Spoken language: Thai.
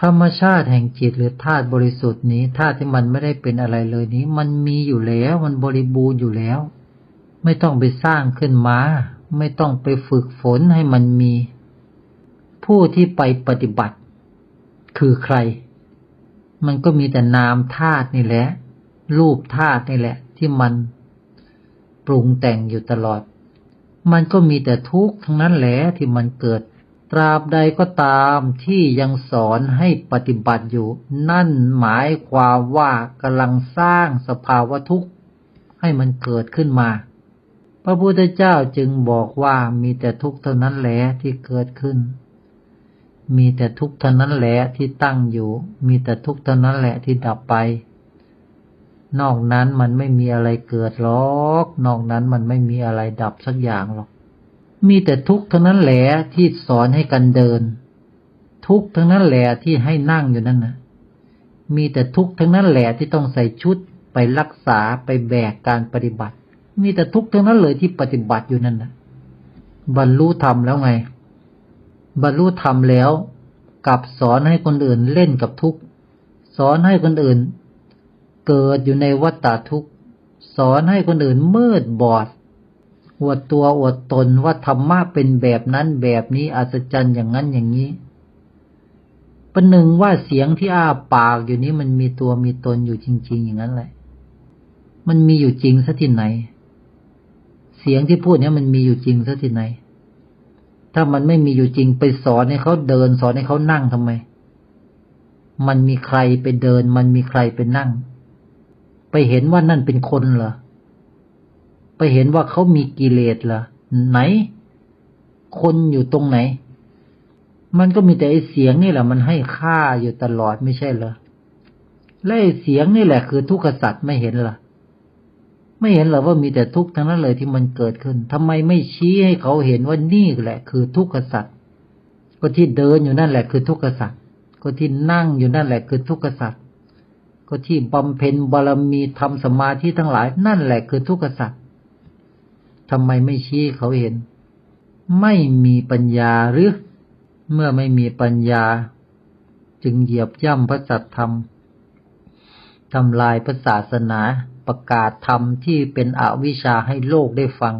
ธรรมชาติแห่งจิตหรือธาตุบริสุทธิ์นี้ธาตุที่มันไม่ได้เป็นอะไรเลยนี้ มันมีอยู่แล้วมันบริบูรณ์อยู่แล้ว ไม่ต้องไปสร้างขึ้นมา ไม่ต้องไปฝึกฝนให้มันมี ผู้ที่ไปปฏิบัติ คือใคร มันก็มีแต่นามธาตุนี่แหละ รูปธาตุนี่แหละ ที่มันปรุงแต่งอยู่ตลอด มันก็มีแต่ทุกข์ทั้งนั้นแหละที่มันเกิด ตราบใดก็ตามที่ยังสอนให้ปฏิบัติอยู่ นั่นหมายความว่ากำลังสร้างสภาวะทุกข์ให้มันเกิดขึ้นมา พระพุทธเจ้าจึงบอกว่ามีแต่ทุกข์เท่านั้นแหละที่เกิดขึ้น มีแต่ทุกข์เท่านั้นแหละที่ตั้งอยู่ มีแต่ทุกข์เท่านั้นแหละที่ดับไป นอกนั้นมันไม่มีอะไรเกิดหรอก นอกนั้นมันไม่มีอะไรดับสักอย่างหรอก มีแต่ทุกข์เท่านั้นแหละที่สอนให้กันเดิน ทุกข์ทั้งนั้นแหละที่ให้นั่งอยู่นั่นนะมีแต่ทุกข์ทั้งนั้นแหละที่ต้องใส่ชุดไปรักษาไปแบกการปฏิบัติ มีแต่ทุกข์ทั้งนั้นเลยที่ปฏิบัติอยู่นั่นนะบรรลุธรรมแล้วไง บรรลุธรรมแล้วกลับสอนให้คนอื่นเล่นกับทุกข์สอนให้คนอื่น เกิดอยู่ในวัฏฏะทุกข์สอนให้คนอื่นมืดบอด อวดตัวอวดตนว่าธรรมะเป็นแบบนั้นแบบนี้อัศจรรย์อย่างนั้นอย่างนี้ประหนึ่งว่าเสียงที่อ้าปากอยู่นี้มันมีตัวมีตนอยู่จริง ๆ อย่างนั้นแหละ มันมีอยู่จริงซะที่ไหน เสียงที่พูดเนี้ยมันมีอยู่จริงซะที่ไหน ถ้ามันไม่มีอยู่จริงไปสอนให้เขาเดินสอนให้เขานั่งทำไม มันมีใครไปเดิน มันมีใครไปนั่ง ไปเห็นว่านั่นเป็นคนเหรอ ไปเห็นว่าเขามีกิเลสเหรอไหน คนอยู่ตรงไหน มันก็มีแต่ไอเสียงนี่แหละ มันให้ค่าอยู่ตลอดไม่ใช่เหรอและไอเสียงนี่แหละคือทุกขสัตว์ไม่เห็นเหรอไม่เห็นเหรอว่ามีแต่ทุกข์ทั้งนั้นเลยที่มันเกิดขึ้นทำไมไม่ชี้ให้เขาเห็นว่านี่แหละ คือทุกขสัตว์ก็ที่เดินอยู่นั่นแหละคือทุกขสัตว์ก็ที่นั่งอยู่นั่นแหละคือทุกขสัตว์ก็ที่บำเพ็ญบารมีทำสมาธิทั้งหลายนั่นแหละคือทุกขสัตว์ ทำไมไม่ชี้เขาเห็น ไม่มีปัญญาหรือ เมื่อไม่มีปัญญา จึงเหยียบย่ำพระสัตธรรมทำลายพระศาสนาประกาศธรรมที่เป็นอวิชชาให้โลกได้ฟัง